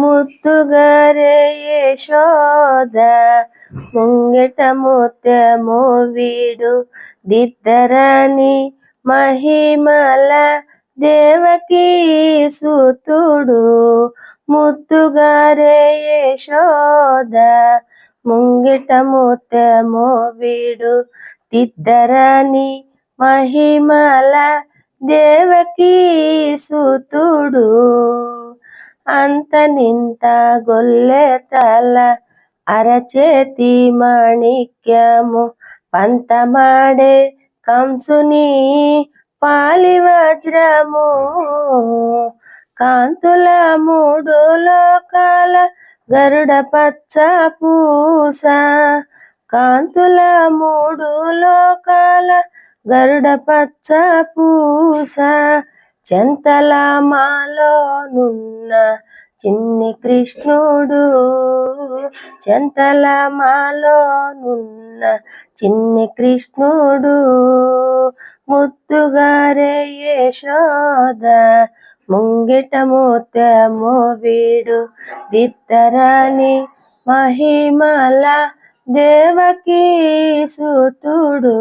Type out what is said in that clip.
ముద్దుగరే యశోద ముంగిట ముత్యము వీడు దిద్దరని మహిమల దేవకీ సుతుడు. ముద్దుగరే యశోద ముంగిట ముత్యము వీడు దిద్దరని మహిమల దేవకీ సుతుడు. అంత నింత గొల్లె తల అరచేతి మాణిక్యము. పంతమాడే కంసుని పాలి వజ్రము. కాంతుల మూడు లోకాల గరుడ పచ్చ పూస. కాంతుల మూడు లోకాల గరుడ పచ్చ పూస. చెంతల మాలోనున్న చిన్ని కృష్ణుడు చెంతల మాలోనున్న చిన్ని కృష్ణుడు ముద్దుగారే యశోద ముంగిట ముత్యము వీడు దిత్తరాని మహిమల దేవకీ సుతుడు.